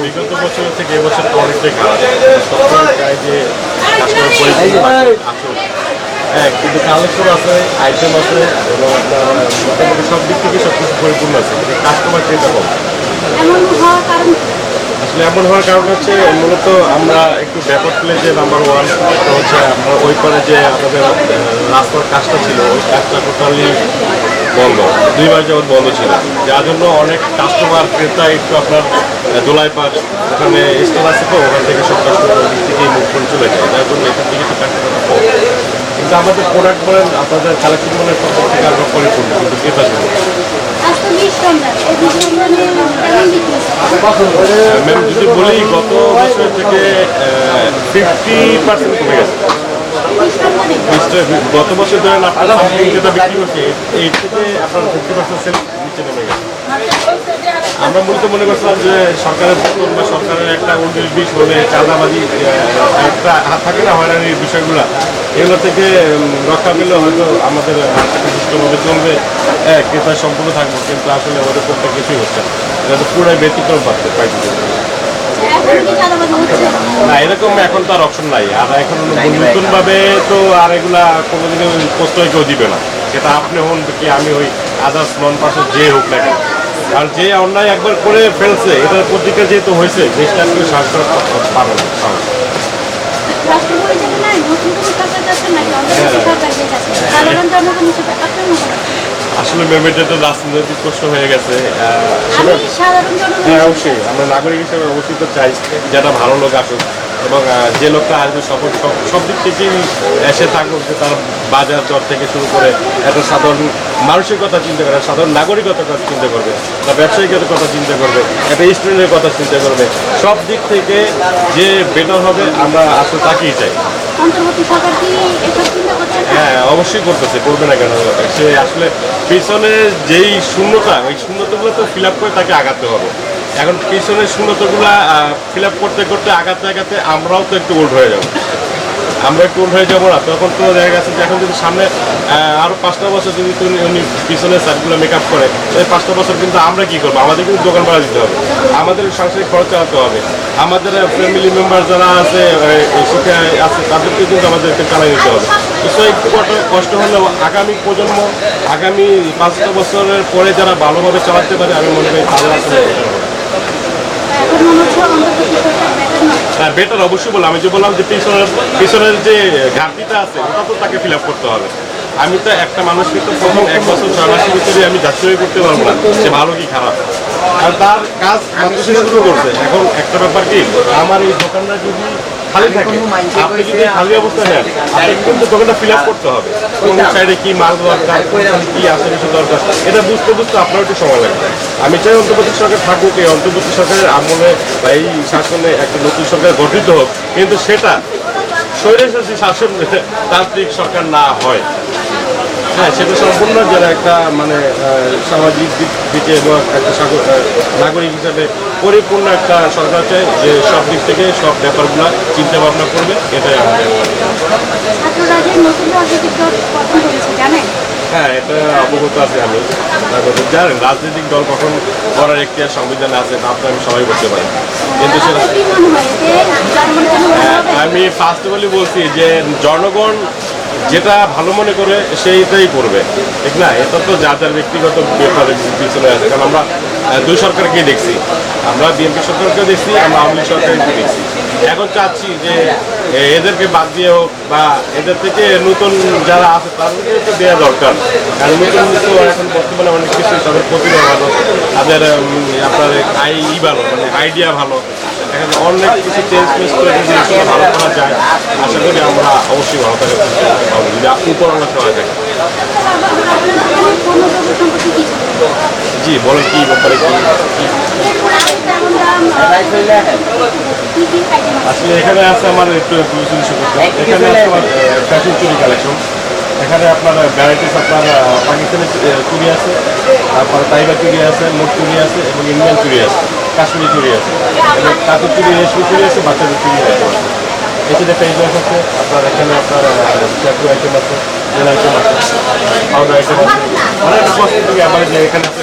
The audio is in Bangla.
বিগত বছর থেকে এবছর তো অনেকটাই খারাপ চাই যে হ্যাঁ কিন্তু কালেকশন আছে আইটেম আছে এবং আপনার মোটামুটি সব দিক থেকে সব কিছু পরিপূর্ণ আছে কাস্টমার চিন্তা কম এমন হওয়ার কারণ কি? আসলে হওয়ার কারণ হচ্ছে মূলত আমরা একটু ব্যাপক প্লেজে নাম্বার ওয়ান হচ্ছে আমরা ওই পারে যে আমাদের রাস্তার কাজটা ছিল ওই কাজটা টোটালি বন্ধ। দুই দুইবার যাবত বন্ধ ছিল। যার জন্য অনেক কাস্টমার ক্রেতা একটু আপনার আহ, দোলাইপাড় ওখানে স্টল আছে তো ওখান থেকে সব কাস্টমার থেকেই মুখ করে চলে যায়। যার জন্য এখান থেকে একটু কাস্টমার কিন্তু আমাদের প্রোডাক্ট বলেন আপনাদের কালেকশন বলেন সব থেকে আমরা পরিপূর্ণ কিন্তু ক্রেতা ম্যাম যদি বলি, গত বছর থেকে ফিফটি পার্সেন্ট কমে গেছে। গত বছর আপনার যেটা বিক্রি করছে এই থেকে আপনার ফিফটি পার্সেন্ট সেল নিচে নেমে গেছে। আমরা মূলত মনে করছিলাম যে সরকারের পতন বা সরকারের একটা উনিশ বিশ হলে চাঁদাবাজি একটা হাত থাকে না হয়রানির বিষয়গুলো এগুলো থেকে রক্ষা পেলে হয়তো আমাদের সুষ্ঠুভাবে চলবে। হ্যাঁ ক্রেতা সম্পূর্ণ থাকবে কিন্তু আসলে আমাদের পক্ষে কিছুই হচ্ছে না। এটা তো পুরাই ব্যতিক্রম পাচ্ছে পাইতে হচ্ছে? না এরকম এখন তো আর অপশন নাই। আর এখন নতুন ভাবে তো আর এগুলা কোনোদিনও হয়ে কেউ দিবে না। সেটা আপনি হন কি আমি হই আদার্স নন পার্সন যে হোক না কেন। আর যে অন্যায় একবার করে ফেলছে এটার প্রতিক্রিয়া যেহেতু হয়েছে দেশটা সাহস করে পাবে না সাহস। রাষ্ট্র পরিচালনা নাই নতুন কোনো সরকার যাচ্ছে নাকি অন্তর্বর্তী সরকার যে যাচ্ছে সাধারণ জনগণ হিসেবে আপনার মনে হয়? আসলে এটা তো রাজনৈতিক প্রশ্ন হয়ে গেছে হ্যাঁ অবশ্যই। আমরা নাগরিক হিসেবে অবশ্যই তো চাই যে একটা ভালো লোক আসুক এবং যে লোকটা আসবে সব সব দিক থেকেই এসে থাকুক যে তার বাজার দর থেকে শুরু করে একটা সাধারণ মানুষের কথা চিন্তা করে সাধারণ নাগরিকতার কথা চিন্তা করবে তার ব্যবসায়িকের কথা চিন্তা করবে একটা স্টুডেন্টের কথা চিন্তা করবে। সব দিক থেকে যে বেটার হবে আমরা আসলে তাকেই চাই। অন্তর্বর্তী সরকার কি এসব চিন্তা করছে না? হ্যাঁ অবশ্যই করতেছে, করবে না কেন? সে আসলে পিছনে যেই শূন্যতা, ওই শূন্যতাগুলো তো ফিল আপ করে তাকে আগাতে হবে। এখন পিছনের শূন্যতাগুলো ফিল আপ করতে করতে, আগাতে আগাতে আমরাও তো একটু ওল্ড হয়ে যাব। আমরা একটু ওল্ড হয়ে যাব না। তখন তো দেখা গেছে যে এখন যদি সামনে আরও পাঁচটা বছর যদি তুমি উনি পিছনের সাইডগুলো মেকআপ করে, এই পাঁচটা বছর কিন্তু আমরা কি করব? আমাদের কিন্তু দোকান ভাড়া দিতে হবে। আমাদের সাংসারিক খরচ চালাতে হবে। আমাদের ফ্যামিলি মেম্বার যারা আছে সুখে আছে, তাদেরকে কিন্তু আমাদেরকে চালাই নিতে হবে। তো একটু কষ্ট- হলেও আগামী প্রজন্ম, আগামী পাঁচটা বছরের পরে যারা ভালোভাবে চালাতে পারে, আমি মনে করি তারা হ্যাঁ বেটার অবশ্যই বললাম। আমি যে বললাম যে পিছনের পিছনের যে ঘাটতিটা আছে, ওটা তো তাকে ফিল করতে হবে। আমি তো একটা মানুষকে তো প্রথম এক বছর ছয় মাসের ভিতরে আমি যাচাই করতে পারব না সে ভালো কি খারাপ। আর তার কাজ সে শুরু করছে। এখন একটা ব্যাপার কি, আমার এই দোকানটা যদি খালি থাকে। আপনি যদি খালি অবস্থা নেন কিন্তু দোকানটা ফিল আপ করতে হবে। কোন সাইডে কি মাল দরকার কি আসে কিছু দরকার। এটা বুঝতে বুঝতে আপনার একটু সময় লাগবে। আমি চাই অন্তর্বর্তী সরকার থাকুক এই অন্তর্বর্তী সরকারের আমলে বা এই শাসনে একটা নতুন সরকার গঠিত হোক। কিন্তু সেটা স্বৈরশাসী শাসন তান্ত্রিক সরকার না হয়। হ্যাঁ সেটা সম্পূর্ণ যারা একটা মানে সামাজিক দিক থেকে এবং একটা নাগরিক হিসাবে পরিপূর্ণ একটা সরকার চাই যে সব দিক থেকে সব ব্যাপারগুলো চিন্তা ভাবনা করবে এটাই আমাদের। যে হ্যাঁ এটা অবগত আছে আমি। জানেন রাজনৈতিক দল গঠন করার একটি আর সংবিধান আছে তা আপনি আমি সবাই করতে পারি। কিন্তু হয় আমি ফার্স্ট অফ বলছি যে জনগণ যেটা ভালো মনে করে সেইটাই করবে। ঠিক না? এটা তো যার যার ব্যক্তিগত ব্যাপারে পিছনে আছে। কারণ আমরা দুই সরকারকে দেখছি। আমরা বিএনপি সরকারকেও দেখছি, আমরা আওয়ামী লীগ সরকারকে দেখছি। এখন চাচ্ছি যে এদেরকে বাদ দিয়ে হোক বা এদের থেকে নতুন যারা আছে তাদেরকে তো দেওয়া দরকার। কারণ নতুন তো এখন বর্তমানে অনেক কিছু তাদের প্রতিভা ভালো, তাদের আপনার আই ই ভালো মানে আইডিয়া ভালো। এখানে অনেক কিছু চেঞ্জ মেঞ্জ করে যদি ভালো করা যায়, আশা করি আমরা অবশ্যই ভালো চেষ্টা করব যদি উপর আমরা সবাই থাকি আপনার দোকানের পণ্য দ্রব্য সম্পর্কে কি জানেন? জি বলেন কি ব্যাপারে কি? কি কি কি আসলে এখানে আছে আমার একটু এখানে আছে আমার ফ্যাশন চুরি কালেকশন এখানে আপনার ভ্যারাইটিস আপনার পাকিস্তানি চুড়ি আছে, তারপর তাইবা চুরি আছে, মোট চুরি আছে এবং ইন্ডিয়ান চুরি আছে, কাশ্মীরি চুরি আছে। এবং তাঁতের চুড়ি রেশমি চুরি আছে, বাচ্চাদের আইটেম আছে। ফেস ওয়াশ আছে, আপনার এখানে আপনার শ্যাম্পু আইটেম আছে জেল আইটেম আছে পাউডার আইটেম আছে। অনেক এখানে আছে